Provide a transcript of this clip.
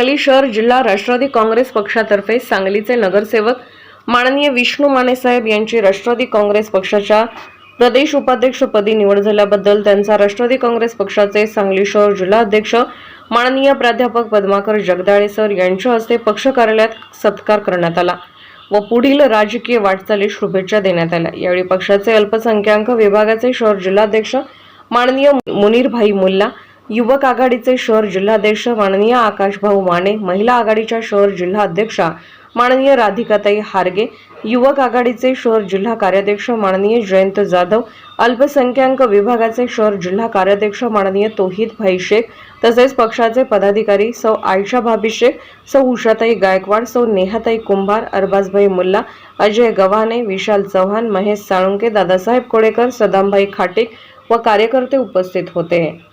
सांगली शहर जिल्हा राष्ट्रवादी काँग्रेस पक्षातर्फे सांगलीचे नगरसेवक माननीय विष्णू मानेसाहेब यांची राष्ट्रवादी काँग्रेस पक्षाच्या प्रदेश उपाध्यक्षपदी निवड झाल्याबद्दल त्यांचा राष्ट्रवादी काँग्रेस पक्षाचे सांगली शहर जिल्हा अध्यक्ष माननीय प्राध्यापक पद्माकर जगदाळे सर यांच्या हस्ते पक्ष कार्यालयात सत्कार करण्यात आला व पुढील राजकीय वाटचालीस शुभेच्छा देण्यात आल्या. यावेळी पक्षाचे अल्पसंख्याक विभागाचे शहर जिल्हाध्यक्ष माननीय मुनीरभाई मुल्ला युवक आघाडीचे शहर जिल्हाध्यक्ष माननीय आकाशभाऊ माने महिला आघाडीच्या शहर जिल्हा अध्यक्षा माननीय राधिकाताई हारगे युवक आघाडीचे शहर जिल्हा कार्याध्यक्ष माननीय जयंत जाधव अल्पसंख्याक विभागाचे शहर जिल्हा कार्याध्यक्ष माननीय तोहिद भाई शेख तसेच पक्षाचे पदाधिकारी सौ आयशा भाभी शेख सौ उषाताई गायकवाड सौ नेहाताई कुंभार अरबाजभाई मुल्ला अजय गव्हाणे विशाल चव्हाण महेश साळुंके दादासाहेब कोळेकर सदामभाई खाटे व कार्यकर्ते उपस्थित होते.